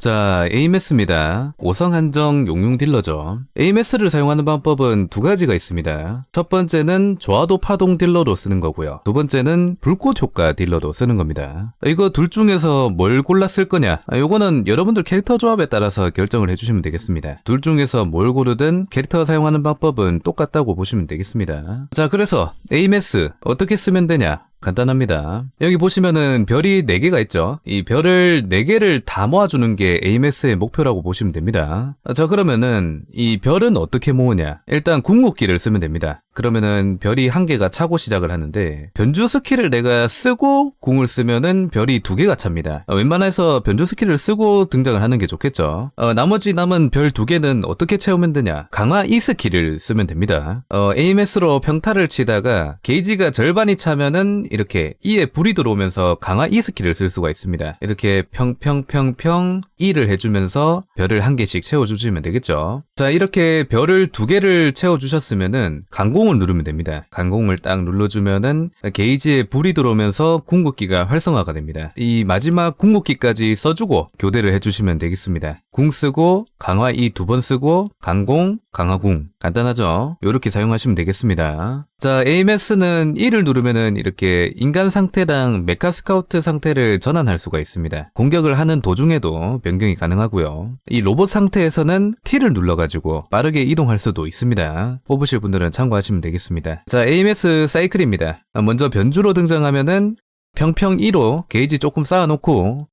자, AMS입니다. 오성 한정 용융 딜러죠. AMS를 사용하는 방법은 두 가지가 있습니다. 첫 번째는 조화도 파동 딜러로 쓰는 거고요. 두 번째는 불꽃 효과 딜러로 쓰는 겁니다. 이거 둘 중에서 뭘쓸 거냐? 아, 요거는 여러분들 캐릭터 조합에 따라서 결정을 해주시면 되겠습니다. 둘 중에서 뭘 고르든 캐릭터 사용하는 방법은 똑같다고 보시면 되겠습니다. 자, 그래서 AMS 어떻게 쓰면 되냐? 간단합니다. 여기 보시면은 별이 4개가 있죠. 이 별을 4개를 다 모아주는 게 AMS의 목표라고 보시면 됩니다. 자, 그러면은 이 별은 어떻게 모으냐? 일단 궁극기를 쓰면 됩니다. 그러면은 별이 한 개가 차고 시작을 하는데 변주 스킬을 내가 쓰고 궁을 쓰면은 별이 두 개가 찹니다. 어, 웬만해서 변주 스킬을 쓰고 등장을 하는 게 좋겠죠. 어, 나머지 남은 별 두 개는 어떻게 채우면 되냐? 강화 E 스킬을 쓰면 됩니다. 어, AMS로 평타를 치다가 게이지가 절반이 차면은 이렇게 E에 불이 들어오면서 강화 E 스킬을 쓸 수가 있습니다. 이렇게 평평평평 E를 해주면서 별을 한 개씩 채워주시면 되겠죠. 자, 이렇게 별을 두 개를 채워주셨으면은 강공을 누르면 됩니다. 강공을 딱 눌러주면은 게이지에 불이 들어오면서 궁극기가 활성화가 됩니다. 이 마지막 궁극기까지 써주고 교대를 해주시면 되겠습니다. 궁 쓰고 강화 E 두번 쓰고 강공, 강화궁 간단하죠? 이렇게 사용하시면 되겠습니다. 자, AMS는 E를 누르면은 이렇게 인간 상태랑 메카 스카우트 상태를 전환할 수가 있습니다. 공격을 하는 도중에도 변경이 가능하고요. 이 로봇 상태에서는 T를 눌러가지고 빠르게 이동할 수도 있습니다. 뽑으실 분들은 참고하시면 되겠습니다. 자, AMS 사이클입니다. 먼저 변주로 등장하면은 평평 2로 게이지 조금 쌓아놓고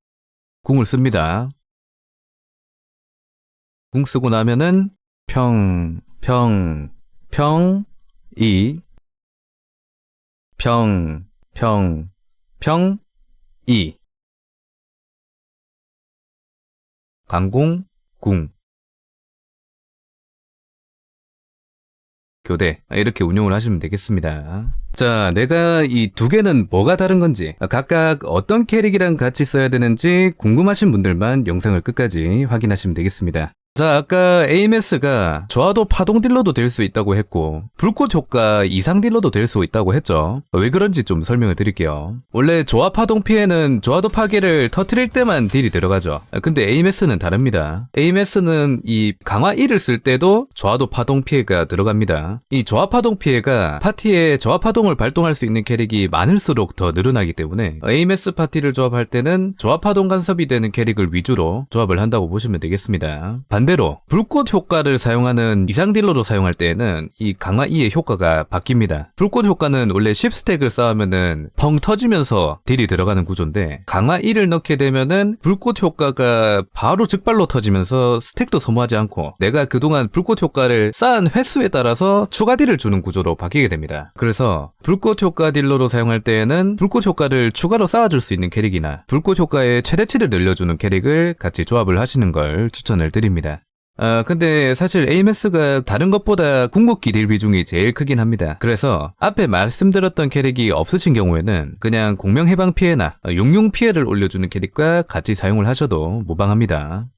궁을 씁니다. 궁 쓰고 나면은 평, 평, 평, 이, 평, 평, 평, 이. 강공, 궁. 교대. 이렇게 운용을 하시면 되겠습니다. 자, 내가 이 두 개는 뭐가 다른 건지, 각각 어떤 캐릭이랑 같이 써야 되는지 궁금하신 분들만 영상을 끝까지 확인하시면 되겠습니다. 자, 아까 AMS가 저하도 파동 딜러도 될 수 있다고 했고, 불꽃 효과 이상 딜러도 될 수 있다고 했죠. 왜 그런지 좀 설명을 드릴게요. 원래 조화 파동 피해는 조화도 파괴를 터트릴 때만 딜이 들어가죠. 근데 AMS는 다릅니다. AMS는 이 강화 1을 쓸 때도 조화도 파동 피해가 들어갑니다. 이 조화 파동 피해가 파티에 조화 파동을 발동할 수 있는 캐릭이 많을수록 더 늘어나기 때문에 AMS 파티를 조합할 때는 조화 파동 간섭이 되는 캐릭을 위주로 조합을 한다고 보시면 되겠습니다. 반 대로 불꽃 효과를 사용하는 이상 딜러로 사용할 때에는 이 강화 2의 효과가 바뀝니다. 불꽃 효과는 원래 10스택을 쌓으면은 펑 터지면서 딜이 들어가는 구조인데 강화 1을 넣게 되면은 불꽃 효과가 바로 즉발로 터지면서 스택도 소모하지 않고 내가 그동안 불꽃 효과를 쌓은 횟수에 따라서 추가 딜을 주는 구조로 바뀌게 됩니다. 그래서 불꽃 효과 딜러로 사용할 때에는 불꽃 효과를 추가로 쌓아줄 수 있는 캐릭이나 불꽃 효과의 최대치를 늘려주는 캐릭을 같이 조합을 하시는 걸 추천을 드립니다. 아, 근데 사실 AMS가 다른 것보다 궁극기 딜 비중이 제일 크긴 합니다. 그래서 앞에 말씀드렸던 캐릭이 없으신 경우에는 그냥 공명 해방 피해나 용융 피해를 올려주는 캐릭과 같이 사용을 하셔도 무방합니다.